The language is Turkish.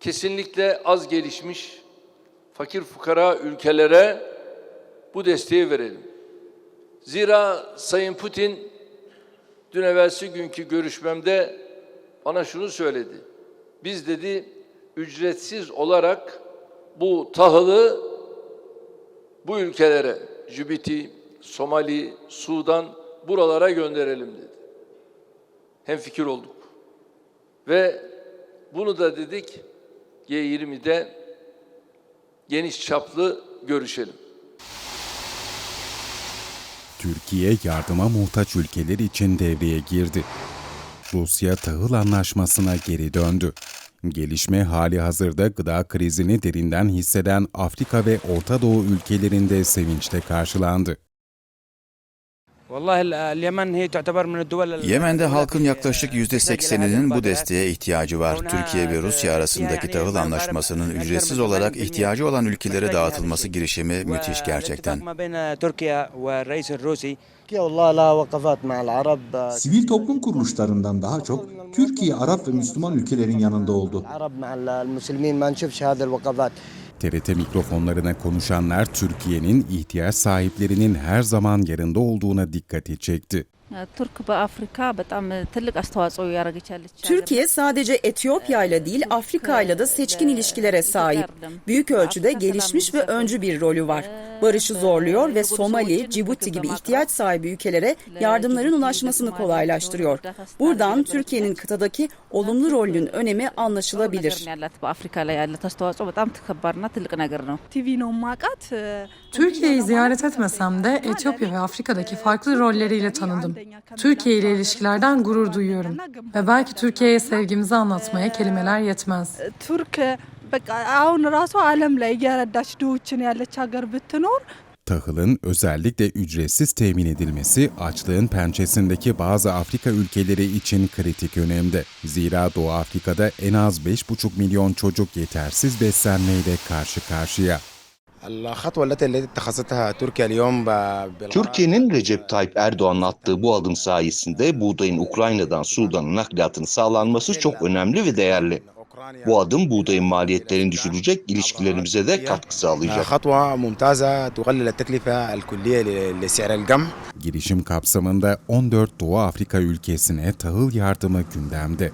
kesinlikle az gelişmiş fakir fukara ülkelere bu desteği verelim. Zira Sayın Putin dün evvelsi günkü görüşmemde bana şunu söyledi. Biz dedi ücretsiz olarak bu tahılı bu ülkelere Cübiti, Somali, Sudan buralara gönderelim dedi. Hem fikir olduk. Ve bunu da dedik G20'de geniş çaplı görüşelim. Türkiye yardıma muhtaç ülkeler için devreye girdi. Rusya tahıl anlaşmasına geri döndü. Gelişme hali hazırda gıda krizini derinden hisseden Afrika ve Orta Doğu ülkelerinde sevinçle karşılandı. Yemen'de halkın yaklaşık %80'inin bu desteğe ihtiyacı var. Türkiye ve Rusya arasındaki tahıl anlaşmasının ücretsiz olarak ihtiyacı olan ülkelere dağıtılması girişimi müthiş gerçekten. Sivil toplum kuruluşlarından daha çok Türkiye, Arap ve Müslüman ülkelerin yanında oldu. TRT mikrofonlarına konuşanlar Türkiye'nin ihtiyaç sahiplerinin her zaman yanında olduğuna dikkati çekti. ቱርክ በአፍሪካ በጣም ትልቅ አስተዋጽኦ እያደረገች ያለች ሀገር Türkiye sadece Etiyopya ile değil Afrika ile de seçkin ilişkilere sahip. Büyük ölçüde gelişmiş ve öncü bir rolü var. Barışı zorluyor ve Somali, Cibuti gibi ihtiyaç sahibi ülkelere yardımların ulaşmasını kolaylaştırıyor. Buradan Türkiye'nin kıtadaki olumlu rolünün önemi anlaşılabilir. ነገር ነው ያላት በአፍሪካ ላይ ያላት አስተዋጽኦ በጣም ተከባርና ትልቅ ነገር ነው። ቲቪ ነው ማቃት Türkiye'yi ziyaret etmesem de Etiyopya ve Afrika'daki farklı rolleriyle tanıdım. Türkiye ile ilişkilerden gurur duyuyorum. Ve belki Türkiye'ye sevgimizi anlatmaya kelimeler yetmez. ቱርክ በቃ አሁን ራሱ ዓለም ላይ እየረዳች ድሆችን ያለች ሀገር ብትኖር Tahılın özellikle ücretsiz temin edilmesi açlığın pençesindeki bazı Afrika ülkeleri için kritik önemde. Zira Doğu Afrika'da en az 5,5 milyon çocuk yetersiz beslenmeyle karşı karşıya. Türkiye'nin Recep Tayyip Erdoğan'ın attığı bu adım sayesinde buğdayın Ukrayna'dan Sudan'a nakliyatının sağlanması çok önemli ve değerli. Bu adım buğdayın maliyetlerini düşürecek, ilişkilerimize de katkı sağlayacak. Girişim kapsamında 14 Doğu Afrika ülkesine tahıl yardımı gündemde.